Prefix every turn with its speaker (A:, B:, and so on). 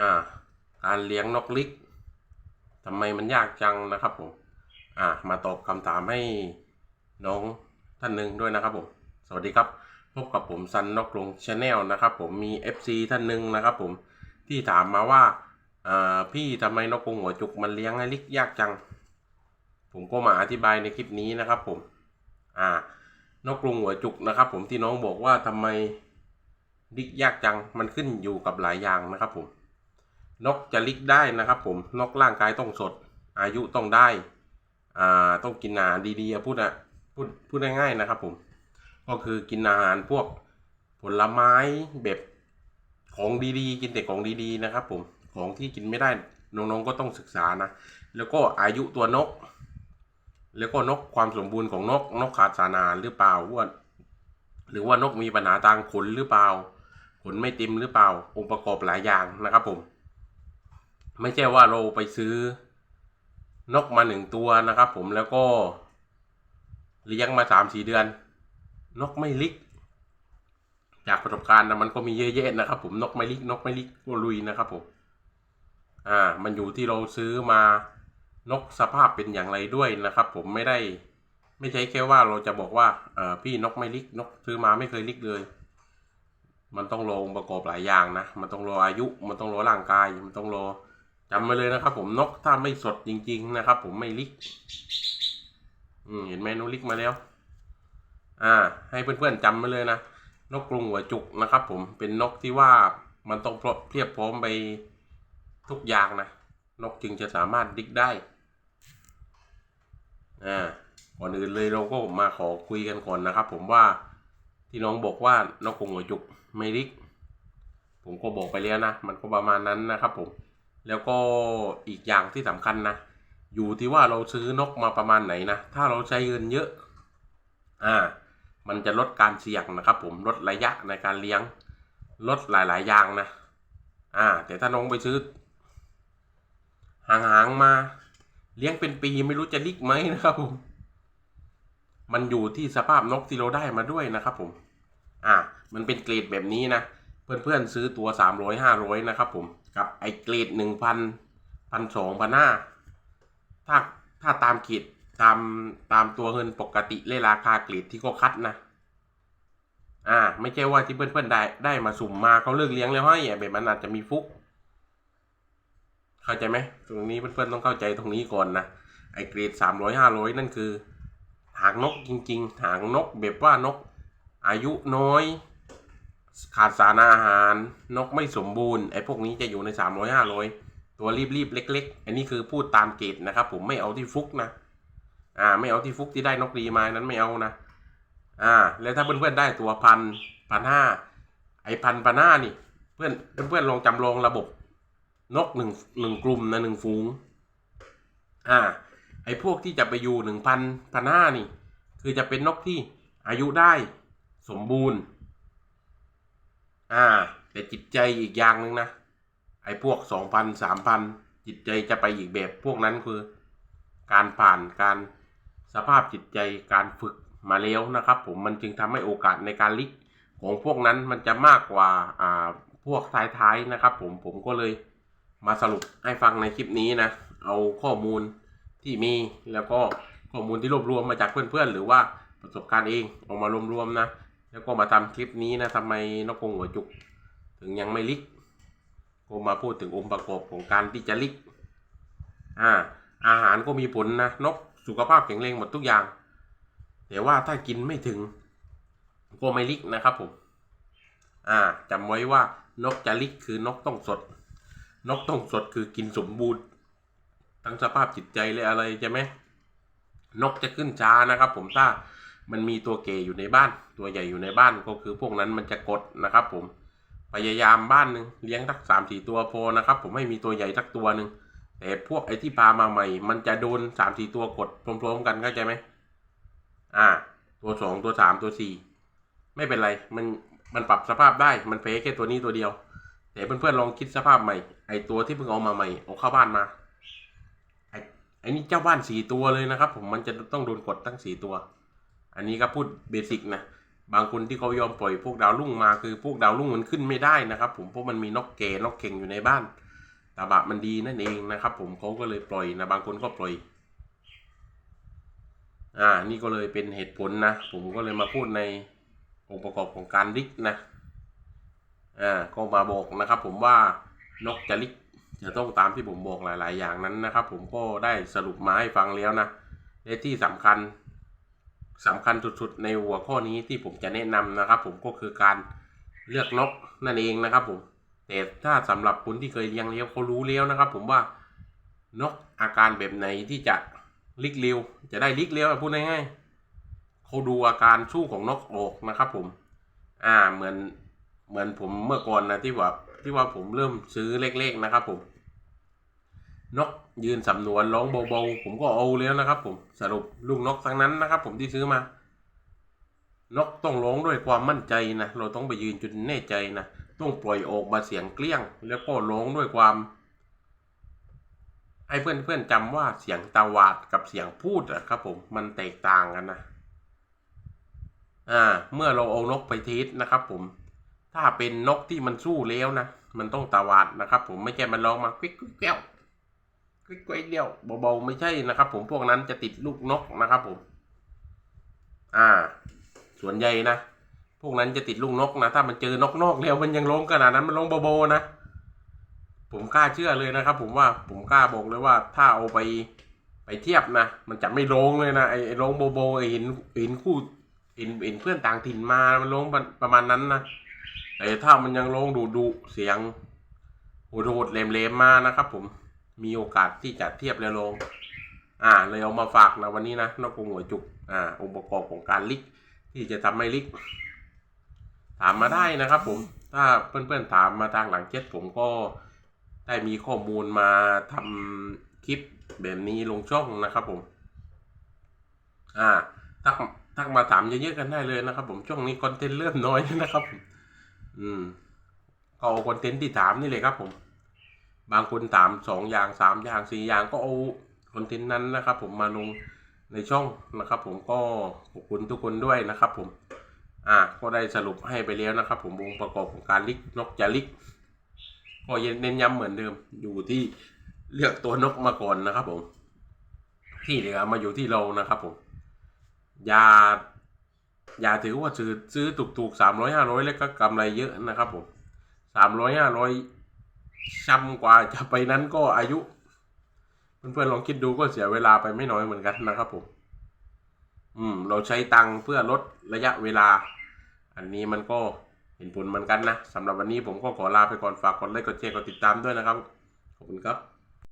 A: อ่าการเลี้ยงนกลิกทำไมมันยากจังนะครับผม อ่า มาตอบคำถามให้น้องท่านหนึ่งด้วยนะครับผม สวัสดีครับ พบกับผมซันนกลงชาแนลนะครับผม มี FC ท่านหนึ่งนะครับผม ที่ถามมาว่า อ่า พี่ทำไมนกกรงหัวจุกมันเลี้ยงให้ลิกยากจัง ผมก็มาอธิบายในคลิปนี้นะครับผม อ่า นกกรงหัวจุกนะครับผมที่น้องบอกว่าทำไมลิกยากจัง มันขึ้นอยู่กับหลายอย่างนะครับผม นกจะลิกได้นะครับ ผมนกร่างกายต้องสด อายุต้องได้อ่าต้องกินอาหารดีๆพูดนะพูดพูดง่ายๆนะครับ ผม ก็คือกินอาหารพวกผลไม้แบบของดีๆ กินแต่ของดีๆนะครับ ผมของที่กินไม่ได้น้องๆก็ต้องศึกษานะ แล้วก็อายุตัวนก แล้วก็นกความสมบูรณ์ของนกนกขาดสารอาหารหรือเปล่าว่าหรือว่านกมีปัญหาทางขนหรือเปล่าขนไม่เต็มหรือเปล่าองค์ประกอบหลายอย่างนะครับผม ไม่ใช่ว่าเราไปซื้อนกมาหนึ่งตัวนะครับ ผมแล้วก็เลี้ยงมาสามสี่เดือน นกไม่ลิก จากประสบการณ์นะมันก็มีเยอะแยะนะครับ ผมนกไม่ลิก นกไม่ลิกก็ลุยนะครับผมอ่า มันอยู่ที่เราซื้อมานกสภาพเป็นอย่างไรด้วยนะครับ ผมไม่ได้ ไม่ใช่แค่ว่าเราจะบอกว่าเออพี่นกไม่ลิก นกซื้อมาไม่เคยลิกเลย มันต้องรอองค์ประกอบหลายอย่างนะมันต้องรออายุ มันต้องรอร่างกาย มันต้องรอ จำมาเลยนะครับ ผมนกถ้าไม่สดจริง ๆ นะครับ ผมไม่ลิกเห็นไหมนกลิกมาแล้ว อ่า ให้เพื่อนๆจำมาเลยนะนกกรงหัวจุกนะครับ ผมเป็นนกที่ว่ามันต้องเพียบพร้อมไปทุกอย่างนะนกจึงจะสามารถลิกได้อ่าก่อนอื่นเลยเราก็มาขอคุยกันก่อนนะครับ ผมว่าที่น้องบอกว่านกกรงหัวจุกไม่ลิก ผมก็บอกไปแล้วนะมันก็ประมาณนั้นนะครับ ผม แล้วก็อีกอย่างที่สำคัญนะ อยู่ที่ว่าเราซื้อนกมาประมาณไหนนะ ถ้าเราใช้เงินเยอะ อ่า มันจะลดการเสี่ยงนะครับ ผมลดระยะในการเลี้ยง ลดหลาย ๆ อย่างนะ อ่า แต่ถ้าน้องไปซื้อห่างๆมา เลี้ยงเป็นปีไม่รู้จะลิกไหมนะครับผมมันอยู่ที่สภาพนกที่เราได้มาด้วยนะครับผม อ่า มันเป็นเกรดแบบนี้นะ เพื่อนๆซื้อตัวสามร้อยห้าร้อยนะครับผม อ้เกรดหนึ่งพันพันสองพันห้าถ้าถ้าตามขีดตามตามตัวเงินปกติเลยราคาเกรดที่เขาคัดนะ อ่า ไม่ใช่ว่าที่เพื่อนๆได้ได้มาสุ่มมาเขาเลิกเลี้ยงแล้วให้แบบมันอาจจะมีฟุก เข้าใจไหมตรงนี้เพื่อนๆต้องเข้าใจตรงนี้ก่อนนะไอเกรดสามร้อยห้าร้อยนั่นคือ หางนกจริง ๆ หางนกแบบว่านกอายุน้อย ขาดสารอาหาร นกไม่สมบูรณ์ไอ้พวกนี้จะอยู่ในสามร้อยห้าร้อยตัวรีบๆ เล็ก ๆ อันนี้คือพูดตามเกรดนะครับผมไม่เอาที่ฟุกนะอ่าไม่เอาที่ฟุกที่ได้นกดีมานั้นไม่เอานะอ่าแล้วถ้าเพื่อนๆได้ตัวพันพันห้าไอพันพันห้านี่ เพื่อนเพื่อนๆลองจำลองระบบนกหนึ่งหนึ่งกลุ่มนะหนึ่งฝูงอ่าไอพวกที่จะไปอยู่หนึ่งพันพันห้านี่ คือจะเป็นนกที่อายุได้สมบูรณ์ อ่า แต่จิตใจอีกอย่างหนึ่งนะไอ้พวกสองพันสามพันจิตใจจะไปอีกแบบพวกนั้นคือ การผ่านการสภาพจิตใจการฝึกมาแล้วนะครับ ผมมันจึงทำให้โอกาสในการลิกของพวกนั้นมันจะมากกว่าอ่าพวกท้ายๆนะครับ ผมผมก็เลยมาสรุปให้ฟังในคลิปนี้นะ เอาข้อมูลที่มีแล้วก็ข้อมูลที่รวบรวมมาจากเพื่อนๆ หรือว่าประสบการณ์เองเออกมารวมๆนะ แล้วก็มาทำคลิปนี้นะทำไมนกกงหัวจุก ถึงยังไม่ลิกก็มาพูดถึงองค์ประกอบของการที่จะลิกอ่าอาหารก็มีผลนะนกสุขภาพแข็งแรงหมดทุกอย่าง แต่ว่าถ้ากินไม่ถึงก็ไม่ลิกนะครับผมอ่าจำไว้ว่านกจะลิกคือนกต้องสด นกต้องสดคือกินสมบูรณ์ ทั้งสภาพจิตใจและอะไรใช่ไหมนกจะขึ้นช้านะครับผมถ้า มันมีตัวเกอยู่ในบ้าน ตัวใหญ่อยู่ในบ้านก็คือพวกนั้นมันจะกดนะครับผมพยายามบ้านหนึ่งเลี้ยงสักสามสี่ตัวพอนะครับ ผมไม่มีตัวใหญ่สักตัวหนึ่งแต่พวกไอ้ที่พามาใหม่ มันจะโดนสามสี่ตัวกดพร้อมๆกันเข้าใจไหมอ่า ตัวสองตัวสามตัวสี่ไม่เป็นไรมันมันปรับสภาพได้มันแพ้แค่ตัวนี้ตัวเดียว แต่เพื่อนๆลองคิดสภาพใหม่ ไอ้ตัวที่เพิ่งเอามาใหม่เอาเข้าบ้านมาไอ้ไอ้นี่เจ้าบ้านสี่ตัวเลยนะครับ ผมมันจะต้องโดนกดตั้งสี่ตัว อันนี้ก็พูดเบสิกนะบางคนที่เขายอมปล่อยพวกดาวรุ่งมาคือพวกดาวรุ่งมันขึ้นไม่ได้นะครับ ผมเพราะมันมีนกเกนกเข่งอยู่ในบ้านตาบะมันดีนั่นเองนะครับ ผมเขาก็เลยปล่อยนะบางคนก็ปล่อยอ่านี่ก็เลยเป็นเหตุผลนะ ผมก็เลยมาพูดในองค์ประกอบของการลิกนะอ่าก็มาบอกนะครับ ผมว่านกจะลิกจะต้องตามที่ผมบอกหลาย ๆ อย่างนั้นนะครับ ผมก็ได้สรุปมาให้ฟังแล้วนะและที่สำคัญ สำคัญสุดๆในหัวข้อนี้ที่ผมจะแนะนำนะครับ ผมก็คือการเลือกนกนั่นเองนะครับผมแต่ถ้าสำหรับคนที่เคยเลี้ยงแล้วเขารู้แล้วนะครับ ผมว่านกอาการแบบไหนที่จะลิกเร็วจะได้ลิกเร็วพูดง่ายๆเขาดูอาการสู้ของนกออกนะครับ ผม อ่าเหมือนเหมือนผมเมื่อก่อนนะที่ว่าที่ว่าผมเริ่มซื้อเล็กๆนะครับ ผม นกยืนสำนวนร้องเบาๆผมก็เอาแล้วนะครับ ผมสรุปลูกนกทั้งนั้นนะครับ ผมที่ซื้อมานกต้องร้องด้วยความมั่นใจนะเราต้องไปยืนจนแน่ใจนะต้องปล่อยออกมาเสียงเกลี้ยง แล้วก็ร้องด้วยความให้เพื่อนๆจำว่าเสียงตาวาดกับเสียงพูดอะครับ ผมมันแตกต่างกันนะอ่า เมื่อเราเอานกไปเทสนะครับ ผม ถ้าเป็นนกที่มันสู้แล้วนะมันต้องตาวาดนะครับ ผมไม่ใช่มันร้องมาควิกควิกแก้ว ควิกควิกเดียวเบาๆไม่ใช่นะครับ ผมพวกนั้นจะติดลูกนกนะครับผม อ่า ส่วนใหญ่นะพวกนั้นจะติดลูกนกนะถ้ามันเจอนกนอกแล้วมันยังร้องขนาดนั้นมันร้องเบาๆนะผมกล้าเชื่อเลยนะครับ ผมว่าผมกล้าบอกเลยว่าถ้าเอาไปไปเทียบนะมันจะไม่ร้องเลยนะไอ้ไอ้ร้องเบาๆไอ้เห็นเห็นคู่เห็นเห็นเพื่อนต่างถิ่นมามันร้องประมาณนั้นนะแต่ถ้ามันยังร้องดุดุเสียงโหดๆแหลมๆมานะครับ ผม มีโอกาสที่จะเทียบแล้วลง อ่า เลยเอามาฝากนะวันนี้นะนกกงหัวจุก อ่า องค์ประกอบของการลิก ที่จะทำให้ลิก ถามมาได้นะครับ ผม ถ้าเพื่อนๆถามมาทางหลังเจ็ดผมก็ได้มีข้อมูลมาทำคลิปแบบนี้ลงช่องนะครับผม อ่า ทักทักมาถามเยอะๆกันได้เลยนะครับ ผมช่วงนี้คอนเทนต์เริ่มน้อยนะครับผมอืมก็เอาคอนเทนต์ที่ถามนี่เลยครับผม บางคนถามสองอย่างสามอย่างสี่อย่างก็เอาคอนเทนต์นั้นนะครับ ผมมาลงในช่องนะครับ ผมก็ขอบคุณทุกคนด้วยนะครับ ผม อ่าก็ได้สรุปให้ไปแล้วนะครับ ผมองค์ประกอบของการลิกนกจะลิกก็เน้นย้ำเหมือนเดิมอยู่ที่เลือกตัวนกมาก่อนนะครับ ผม ที่เหลือมาอยู่ที่เรานะครับ ผมอย่าอย่าถือว่าซื้อซื้อถูกๆสามร้อยห้าร้อยแล้วก็กำไรเยอะนะครับ ผมสามร้อยห้าร้อย ช้ำกว่าจะไปนั้นก็อายุเพื่อนๆลองคิดดูก็เสียเวลาไปไม่น้อยเหมือนกันนะครับผม อืม เราใช้ตังค์เพื่อลดระยะเวลา อันนี้มันก็เห็นผลเหมือนกันนะสำหรับวันนี้ผมก็ขอลาไปก่อนฝากกดไลค์กดแชร์กดติดตามด้วยนะครับ ขอบคุณครับ